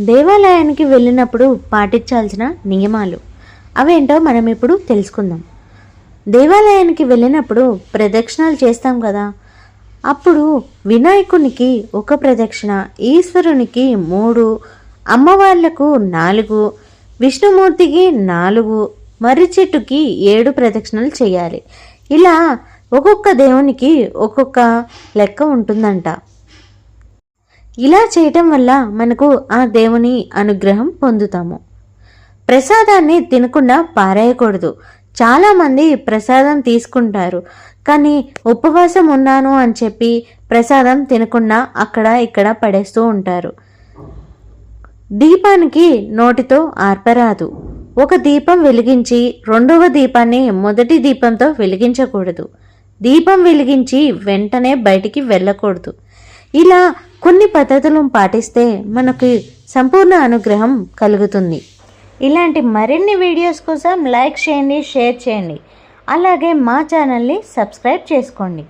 దేవాలయానికి వెళ్ళినప్పుడు పాటించాల్సిన నియమాలు. అవేంటో మనం ఇప్పుడు తెలుసుకుందాం. దేవాలయానికి వెళ్ళినప్పుడు ప్రదక్షిణాలు చేస్తాం కదా. అప్పుడు వినాయకునికి ఒక ప్రదక్షిణ ఈశ్వరునికి మూడు అమ్మవార్లకు నాలుగు విష్ణుమూర్తికి నాలుగు మర్రి చెట్టుకి ఏడు ప్రదక్షిణలు చేయాలి. ఇలా ఒక్కొక్క దేవునికి ఒక్కొక్క లెక్క ఉంటుందంట. ఇలా చేయటం వల్ల మనకు ఆ దేవుని అనుగ్రహం పొందుతాము. ప్రసాదాన్ని తినకుండా పారేయకూడదు. చాలామంది ప్రసాదం తీసుకుంటారు. కానీ ఉపవాసం ఉన్నాను అని చెప్పి ప్రసాదం తినకుండా అక్కడ ఇక్కడ పడేస్తూ ఉంటారు. దీపానికి నోటితో ఆర్పరాదు. ఒక దీపం వెలిగించి రెండవ దీపాన్ని మొదటి దీపంతో వెలిగించకూడదు. దీపం వెలిగించి వెంటనే బయటికి వెళ్ళకూడదు. ఇలా కొన్ని పద్ధతులను పాటిస్తే మనకి సంపూర్ణ అనుగ్రహం కలుగుతుంది. ఇలాంటి మరిన్ని వీడియోస్ కోసం లైక్ చేయండి షేర్ చేయండి. అలాగే మా ఛానల్ని సబ్స్క్రైబ్ చేసుకోండి.